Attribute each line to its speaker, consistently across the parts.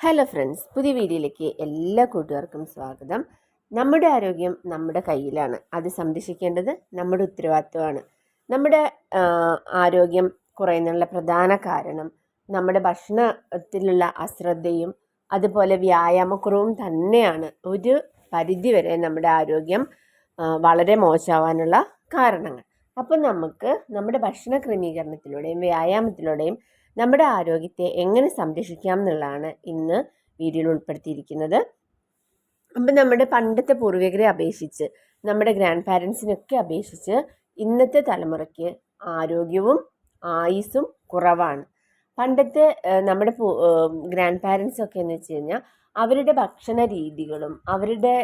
Speaker 1: Hello friends പുതിയ വീഡിയോയിലേക്ക് എല്ലാ കൂട്ടുകാർക്കും സ്വാഗതം. നമ്മുടെ ആരോഗ്യം നമ്മുടെ കയ്യിലാണ്. അത് സംരക്ഷിക്കേണ്ടത് നമ്മുടെ ഉത്തരവാദിത്വമാണ്. നമ്മുടെ ആരോഗ്യം കുറയുന്നതിനുള്ള പ്രധാന കാരണം നമ്മുടെ ഭക്ഷണത്തിലുള്ള അശ്രദ്ധയും അതുപോലെ വ്യായാമക്കുറവും തന്നെയാണ്. ഒരു പരിധിവരെ നമ്മുടെ ആരോഗ്യം വളരെ മോശമാവാനുള്ള കാരണങ്ങൾ. അപ്പോൾ നമുക്ക് നമ്മുടെ ഭക്ഷണ ക്രമീകരണത്തിലൂടെയും വ്യായാമത്തിലൂടെയും നമ്മുടെ ആരോഗ്യത്തെ എങ്ങനെ സംരക്ഷിക്കാം എന്നുള്ളതാണ് ഇന്ന് വീഡിയോയിൽ ഉൾപ്പെടുത്തിയിരിക്കുന്നത്. അപ്പം നമ്മുടെ പണ്ടത്തെ പൂർവികരെ അപേക്ഷിച്ച് നമ്മുടെ ഗ്രാൻഡ് പാരൻസിനൊക്കെ അപേക്ഷിച്ച് ഇന്നത്തെ തലമുറയ്ക്ക് ആരോഗ്യവും ആയുസ്സും കുറവാണ്. പണ്ടത്തെ നമ്മുടെ ഗ്രാൻഡ് പാരൻസ് ഒക്കെ എന്ന് വെച്ച് കഴിഞ്ഞാൽ അവരുടെ ഭക്ഷണ രീതികളും അവരുടെ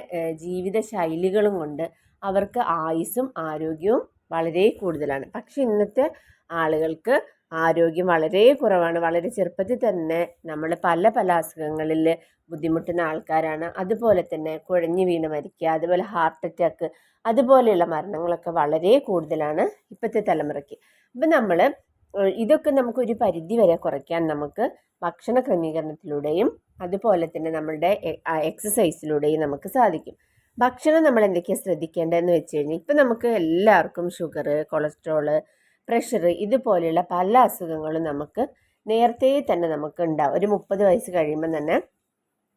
Speaker 1: ജീവിത ശൈലികളും കൊണ്ട് അവർക്ക് ആയുസ്സും ആരോഗ്യവും വളരെ കൂടുതലാണ്. പക്ഷെ ഇന്നത്തെ ആളുകൾക്ക് ആരോഗ്യം വളരെ കുറവാണ്. വളരെ ചെറുപ്പത്തിൽ തന്നെ നമ്മൾ പല പല അസുഖങ്ങളിൽ ബുദ്ധിമുട്ടുന്ന ആൾക്കാരാണ്. അതുപോലെ തന്നെ കുഴഞ്ഞു വീണ് മരിക്കുക അതുപോലെ ഹാർട്ട് അറ്റാക്ക് അതുപോലെയുള്ള മരണങ്ങളൊക്കെ വളരെ കൂടുതലാണ് ഇപ്പോഴത്തെ തലമുറയ്ക്ക്. അപ്പം നമ്മൾ ഇതൊക്കെ നമുക്ക് ഒരു പരിധി വരെ കുറയ്ക്കാൻ നമുക്ക് ഭക്ഷണ ക്രമീകരണത്തിലൂടെയും അതുപോലെ തന്നെ നമ്മളുടെ എക്സസൈസിലൂടെയും നമുക്ക് സാധിക്കും. ഭക്ഷണം നമ്മൾ എന്തൊക്കെയാണ് ശ്രദ്ധിക്കേണ്ടതെന്ന് വെച്ച് കഴിഞ്ഞാൽ ഇപ്പം നമുക്ക് എല്ലാവർക്കും ഷുഗർ കൊളസ്ട്രോൾ പ്രഷർ ഇതുപോലെയുള്ള പല അസുഖങ്ങളും നമുക്ക് നേരത്തെ തന്നെ നമുക്ക് ഉണ്ടാവും. ഒരു മുപ്പത് വയസ്സ് കഴിയുമ്പോൾ തന്നെ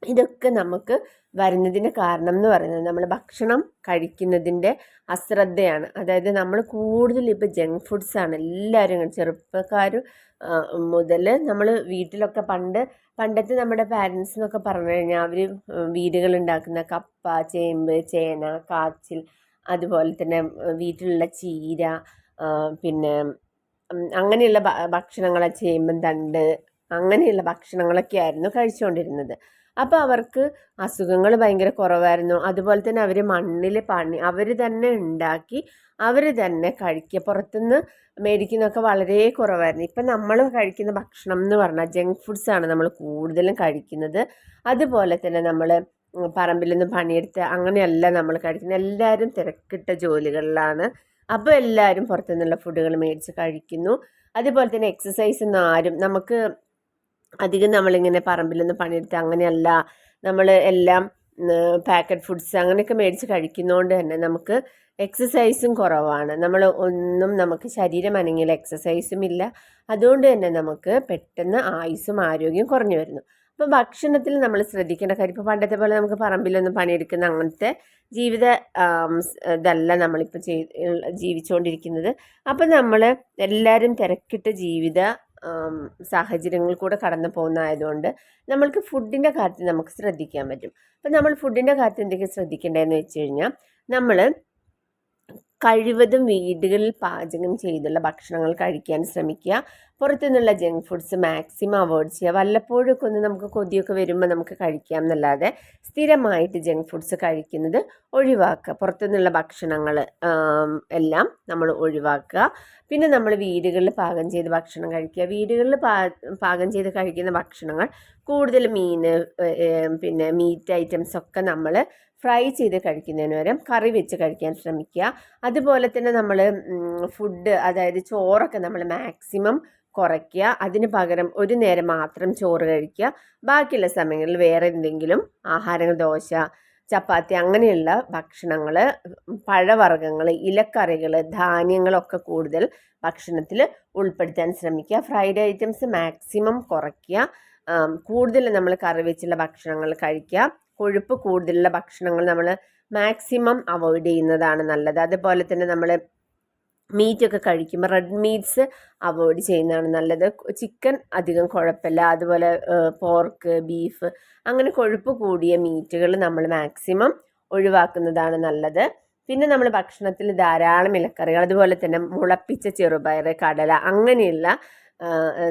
Speaker 1: ഇതൊക്കെ നമുക്ക് വരുന്നതിന് കാരണം എന്ന് പറയുന്നത് നമ്മൾ ഭക്ഷണം കഴിക്കുന്നതിന്റെ അശ്രദ്ധയാണ്. അതായത് നമ്മൾ കൂടുതൽ ഇപ്പോൾ ജങ്ക് ഫുഡ്സാണ് എല്ലാവരും ചെറുപ്പക്കാർ മുതൽ നമ്മൾ വീട്ടിലൊക്കെ പണ്ട് പണ്ടത്തെ നമ്മുടെ പാരൻസ് എന്നൊക്കെ പറഞ്ഞു കഴിഞ്ഞാൽ അവർ വീടുകളുണ്ടാക്കുന്ന കപ്പ ചേമ്പ് ചേന കാച്ചിൽ അതുപോലെ തന്നെ വീട്ടിലുള്ള ചീര പിന്നെ അങ്ങനെയുള്ള ഭക്ഷണങ്ങളെ ചേമ്പും തണ്ട് അങ്ങനെയുള്ള ഭക്ഷണങ്ങളൊക്കെ ആയിരുന്നു കഴിച്ചുകൊണ്ടിരുന്നത്. അപ്പോൾ അവർക്ക് അസുഖങ്ങൾ ഭയങ്കര കുറവായിരുന്നു. അതുപോലെ തന്നെ അവർ മണ്ണിൽ പണി അവർ തന്നെ ഉണ്ടാക്കി അവർ തന്നെ കഴിക്കുക പുറത്തുനിന്ന് മേടിക്കുന്നതൊക്കെ വളരെ കുറവായിരുന്നു. ഇപ്പം നമ്മൾ കഴിക്കുന്ന ഭക്ഷണം എന്ന് പറഞ്ഞാൽ ജങ്ക് ഫുഡ്സാണ് നമ്മൾ കൂടുതലും കഴിക്കുന്നത്. അതുപോലെ തന്നെ നമ്മൾ പറമ്പിൽ നിന്ന് പണിയെടുത്ത് അങ്ങനെയല്ല നമ്മൾ കഴിക്കുന്നത്. എല്ലാവരും തിരക്കിട്ട ജോലികളിലാണ്. അപ്പോൾ എല്ലാവരും പുറത്തുനിന്നുള്ള ഫുഡുകൾ മേടിച്ച് കഴിക്കുന്നു. അതുപോലെ തന്നെ എക്സസൈസ് ഒന്നും ആരും നമുക്ക് അധികം നമ്മളിങ്ങനെ പറമ്പിലൊന്നും പണിയെടുത്ത് അങ്ങനെയല്ല. നമ്മൾ എല്ലാം പാക്കറ്റ് ഫുഡ്സ് അങ്ങനെയൊക്കെ മേടിച്ച് കഴിക്കുന്നതുകൊണ്ട് തന്നെ നമുക്ക് എക്സസൈസും കുറവാണ്. നമ്മൾ ഒന്നും നമുക്ക് ശരീരം അനങ്ങിയാൽ എക്സസൈസും ഇല്ല. അതുകൊണ്ട് തന്നെ നമുക്ക് പെട്ടെന്ന് ആയുസ്സും ആരോഗ്യവും കുറഞ്ഞു വരുന്നു. അപ്പോൾ ഭക്ഷണത്തിൽ നമ്മൾ ശ്രദ്ധിക്കേണ്ട കാര്യം ഇപ്പോൾ പണ്ടത്തെ പോലെ നമുക്ക് പറമ്പിലൊന്നും പണിയെടുക്കുന്ന അങ്ങനത്തെ ജീവിത ഇതല്ല നമ്മളിപ്പോൾ ജീവിച്ചുകൊണ്ടിരിക്കുന്നത് അപ്പം നമ്മൾ എല്ലാവരും തിരക്കിട്ട ജീവിത സാഹചര്യങ്ങളിൽ കൂടെ കടന്നു പോകുന്നതായതുകൊണ്ട് നമ്മൾക്ക് ഫുഡിന്റെ കാര്യത്തിൽ നമുക്ക് ശ്രദ്ധിക്കാൻ പറ്റും. അപ്പം നമ്മൾ ഫുഡിന്റെ കാര്യത്തിൽ എന്തൊക്കെ ശ്രദ്ധിക്കേണ്ടതെന്ന് വെച്ച് കഴിഞ്ഞാൽ നമ്മൾ കഴിവതും വീടുകളിൽ പാചകം ചെയ്തുള്ള ഭക്ഷണങ്ങൾ കഴിക്കാൻ ശ്രമിക്കുക. പുറത്തുനിന്നുള്ള ജങ്ക് ഫുഡ്സ് മാക്സിമം അവോയ്ഡ് ചെയ്യുക. വല്ലപ്പോഴൊക്കെ ഒന്ന് നമുക്ക് കൊതിയൊക്കെ വരുമ്പോൾ നമുക്ക് കഴിക്കാം എന്നല്ലാതെ സ്ഥിരമായിട്ട് ജങ്ക് ഫുഡ്സ് കഴിക്കുന്നത് ഒഴിവാക്കുക. പുറത്തുനിന്നുള്ള ഭക്ഷണങ്ങൾ എല്ലാം നമ്മൾ ഒഴിവാക്കുക. പിന്നെ നമ്മൾ വീടുകളിൽ പാകം ചെയ്ത് ഭക്ഷണം കഴിക്കുക. വീടുകളിൽ പാകം ചെയ്ത് കഴിക്കുന്ന ഭക്ഷണങ്ങൾ കൂടുതൽ മീൻ പിന്നെ മീറ്റ് ഐറ്റംസ് ഒക്കെ നമ്മൾ ഫ്രൈ ചെയ്ത് കഴിക്കുന്നതിന് പകരം കറി വെച്ച് കഴിക്കാൻ ശ്രമിക്കുക. അതുപോലെ തന്നെ നമ്മൾ ഫുഡ് അതായത് ചോറൊക്കെ നമ്മൾ മാക്സിമം കുറയ്ക്കുക. അതിന് പകരം ഒരു നേരം മാത്രം ചോറ് കഴിക്കുക. ബാക്കിയുള്ള സമയങ്ങളിൽ വേറെ എന്തെങ്കിലും ആഹാരങ്ങൾ ദോശ ചപ്പാത്തി അങ്ങനെയുള്ള ഭക്ഷണങ്ങൾ പഴവർഗങ്ങൾ ഇലക്കറികൾ ധാന്യങ്ങളൊക്കെ കൂടുതൽ ഭക്ഷണത്തിൽ ഉൾപ്പെടുത്താൻ ശ്രമിക്കുക. ഫ്രൈഡ് ഐറ്റംസ് മാക്സിമം കുറയ്ക്കുക. കൂടുതൽ നമ്മൾ കറി വെച്ചുള്ള ഭക്ഷണങ്ങൾ കഴിക്കുക. കൊഴുപ്പ് കൂടുതലുള്ള ഭക്ഷണങ്ങൾ നമ്മൾ മാക്സിമം അവോയ്ഡ് ചെയ്യുന്നതാണ് നല്ലത്. അതുപോലെ തന്നെ നമ്മൾ മീറ്റൊക്കെ കഴിക്കുമ്പോൾ റെഡ് മീറ്റ്സ് അവോയ്ഡ് ചെയ്യുന്നതാണ് നല്ലത്. ചിക്കൻ അധികം കുഴപ്പമില്ല. അതുപോലെ പോർക്ക് ബീഫ് അങ്ങനെ കൊഴുപ്പ് കൂടിയ മീറ്റുകൾ നമ്മൾ മാക്സിമം ഒഴിവാക്കുന്നതാണ് നല്ലത്. പിന്നെ നമ്മൾ ഭക്ഷണത്തിൽ ധാരാളം ഇലക്കറികൾ അതുപോലെ തന്നെ മുളപ്പിച്ച ചെറുപയർ കടല അങ്ങനെയുള്ള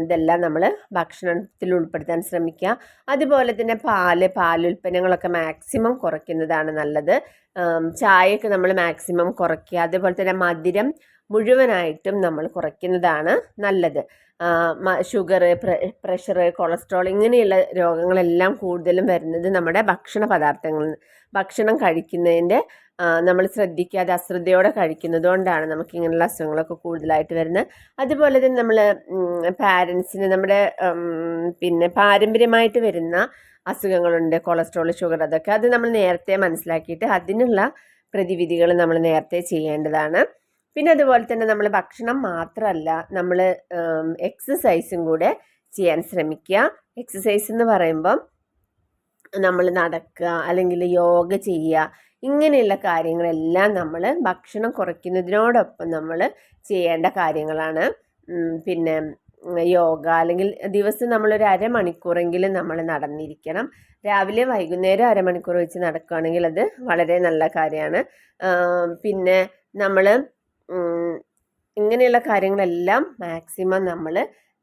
Speaker 1: ഇതെല്ലാം നമ്മൾ ഭക്ഷണത്തിൽ ഉൾപ്പെടുത്താൻ ശ്രമിക്കുക. അതുപോലെ തന്നെ പാൽ പാലുൽപ്പന്നങ്ങളൊക്കെ മാക്സിമം കുറയ്ക്കുന്നതാണ് നല്ലത്. ചായയൊക്കെ നമ്മൾ മാക്സിമം കുറയ്ക്കുക. അതുപോലെ തന്നെ മധുരം മുഴുവനായിട്ടും നമ്മൾ കുറയ്ക്കുന്നതാണ് നല്ലത്. ഷുഗർ പ്രഷർ കൊളസ്ട്രോൾ ഇങ്ങനെയുള്ള രോഗങ്ങളെല്ലാം കൂടുതലും വരുന്നത് നമ്മുടെ ഭക്ഷണ പദാർത്ഥങ്ങളിൽ ഭക്ഷണം കഴിക്കുന്നതിന്റെ നമ്മൾ ശ്രദ്ധിക്കാതെ അശ്രദ്ധയോടെ കഴിക്കുന്നത് കൊണ്ടാണ് നമുക്ക് ഇങ്ങനെയുള്ള അസുഖങ്ങളൊക്കെ കൂടുതലായിട്ട് വരുന്നത്. അതുപോലെ തന്നെ നമ്മൾ പാരൻസിന് നമ്മുടെ പിന്നെ പാരമ്പര്യമായിട്ട് വരുന്ന അസുഖങ്ങളുണ്ട്. കൊളസ്ട്രോൾ ഷുഗർ അതൊക്കെ. അത് നമ്മൾ നേരത്തെ മനസ്സിലാക്കിയിട്ട് അതിനുള്ള പ്രതിവിധികൾ നമ്മൾ നേരത്തെ ചെയ്യേണ്ടതാണ്. പിന്നെ അതുപോലെ തന്നെ നമ്മൾ ഭക്ഷണം മാത്രമല്ല നമ്മൾ എക്സസൈസും കൂടെ ചെയ്യാൻ ശ്രമിക്കുക. എക്സസൈസ് എന്ന് പറയുമ്പം നമ്മൾ നടക്കുക അല്ലെങ്കിൽ യോഗ ചെയ്യുക ഇങ്ങനെയുള്ള കാര്യങ്ങളെല്ലാം നമ്മൾ ഭക്ഷണം കുറയ്ക്കുന്നതിനോടൊപ്പം നമ്മൾ ചെയ്യേണ്ട കാര്യങ്ങളാണ്. പിന്നെ യോഗ അല്ലെങ്കിൽ ദിവസം നമ്മളൊരു അരമണിക്കൂറെങ്കിലും നമ്മൾ നടന്നിരിക്കണം. രാവിലെ വൈകുന്നേരം അരമണിക്കൂർ വെച്ച് നടക്കുകയാണെങ്കിൽ അത് വളരെ നല്ല കാര്യമാണ്. പിന്നെ നമ്മൾ ഇങ്ങനെയുള്ള കാര്യങ്ങളെല്ലാം മാക്സിമം നമ്മൾ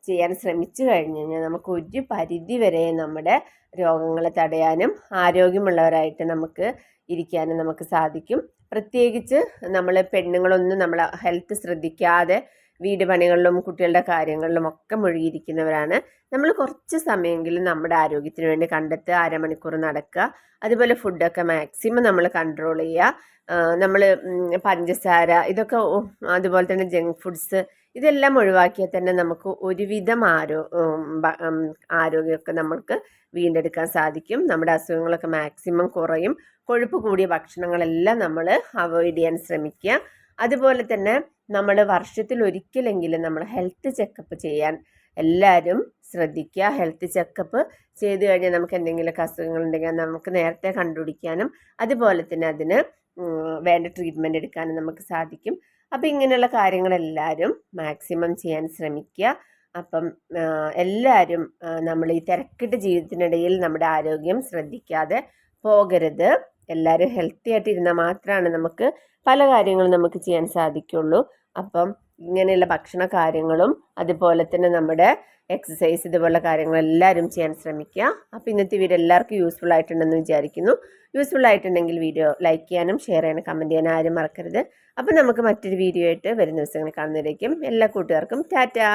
Speaker 1: ചെയ്യാൻ ശ്രമിച്ചു കഴിഞ്ഞു കഴിഞ്ഞാൽ നമുക്ക് ഒരു പരിധി വരെ നമ്മുടെ രോഗങ്ങളെ തടയാനും ആരോഗ്യമുള്ളവരായിട്ട് നമുക്ക് ഇരിക്കാനും നമുക്ക് സാധിക്കും. പ്രത്യേകിച്ച് നമ്മൾ പെണ്ണുങ്ങളൊന്നും നമ്മൾ ഹെൽത്ത് ശ്രദ്ധിക്കാതെ വീട് പണികളിലും കുട്ടികളുടെ കാര്യങ്ങളിലും ഒക്കെ മുഴുകിയിരിക്കുന്നവരാണ്. നമ്മൾ കുറച്ച് സമയമെങ്കിലും നമ്മുടെ ആരോഗ്യത്തിന് വേണ്ടി കണ്ടെത്തുക അരമണിക്കൂർ നടക്കുക. അതുപോലെ ഫുഡൊക്കെ മാക്സിമം നമ്മൾ കൺട്രോൾ ചെയ്യുക. നമ്മൾ പഞ്ചസാര ഇതൊക്കെ അതുപോലെ തന്നെ ജങ്ക് ഫുഡ്സ് ഇതെല്ലാം ഒഴിവാക്കിയാൽ തന്നെ നമുക്ക് ഒരുവിധം ആരോ ആരോഗ്യമൊക്കെ നമ്മൾക്ക് വീണ്ടെടുക്കാൻ സാധിക്കും. നമ്മുടെ അസുഖങ്ങളൊക്കെ മാക്സിമം കുറയും. കൊഴുപ്പ് കൂടിയ ഭക്ഷണങ്ങളെല്ലാം നമ്മൾ അവോയ്ഡ് ചെയ്യാൻ ശ്രമിക്കുക. അതുപോലെ തന്നെ നമ്മൾ വർഷത്തിൽ ഒരിക്കലെങ്കിലും നമ്മൾ ഹെൽത്ത് ചെക്കപ്പ് ചെയ്യാൻ എല്ലാവരും ശ്രദ്ധിക്കുക. ഹെൽത്ത് ചെക്കപ്പ് ചെയ്ത് കഴിഞ്ഞാൽ നമുക്ക് എന്തെങ്കിലുമൊക്കെ അസുഖങ്ങളുണ്ടെങ്കിൽ നമുക്ക് നേരത്തെ കണ്ടുപിടിക്കാനും അതുപോലെ തന്നെ അതിന് വേണ്ട ട്രീറ്റ്മെന്റ് എടുക്കാനും നമുക്ക് സാധിക്കും. അപ്പോൾ ഇങ്ങനെയുള്ള കാര്യങ്ങളെല്ലാവരും മാക്സിമം ചെയ്യാൻ ശ്രമിക്കുക. അപ്പം എല്ലാവരും നമ്മൾ ഈ തിരക്കിട്ട ജീവിതത്തിനിടയിൽ നമ്മുടെ ആരോഗ്യം ശ്രദ്ധിക്കാതെ പോകരുത്. എല്ലാവരും ഹെൽത്തി ആയിട്ട് ഇരുന്നാൽ മാത്രമാണ് നമുക്ക് പല കാര്യങ്ങളും നമുക്ക് ചെയ്യാൻ സാധിക്കുള്ളൂ. അപ്പം ഇങ്ങനെയുള്ള ഭക്ഷണ കാര്യങ്ങളും അതുപോലെ തന്നെ നമ്മുടെ എക്സസൈസ് ഇതുപോലുള്ള കാര്യങ്ങൾ എല്ലാവരും ചെയ്യാൻ ശ്രമിക്കുക. അപ്പോൾ ഇന്നത്തെ വീഡിയോ എല്ലാവർക്കും യൂസ്ഫുൾ ആയിട്ടുണ്ടെന്ന് വിചാരിക്കുന്നു. യൂസ്ഫുൾ ആയിട്ടുണ്ടെങ്കിൽ വീഡിയോ ലൈക്ക് ചെയ്യാനും ഷെയർ ചെയ്യാനും കമന്റ് ചെയ്യാനും ആരും മറക്കരുത്. അപ്പോൾ നമുക്ക് മറ്റൊരു വീഡിയോ ആയിട്ട് വരുന്ന ദിവസങ്ങൾ കാണുന്നതിലേക്കും എല്ലാ കൂട്ടുകാർക്കും ടാറ്റാ!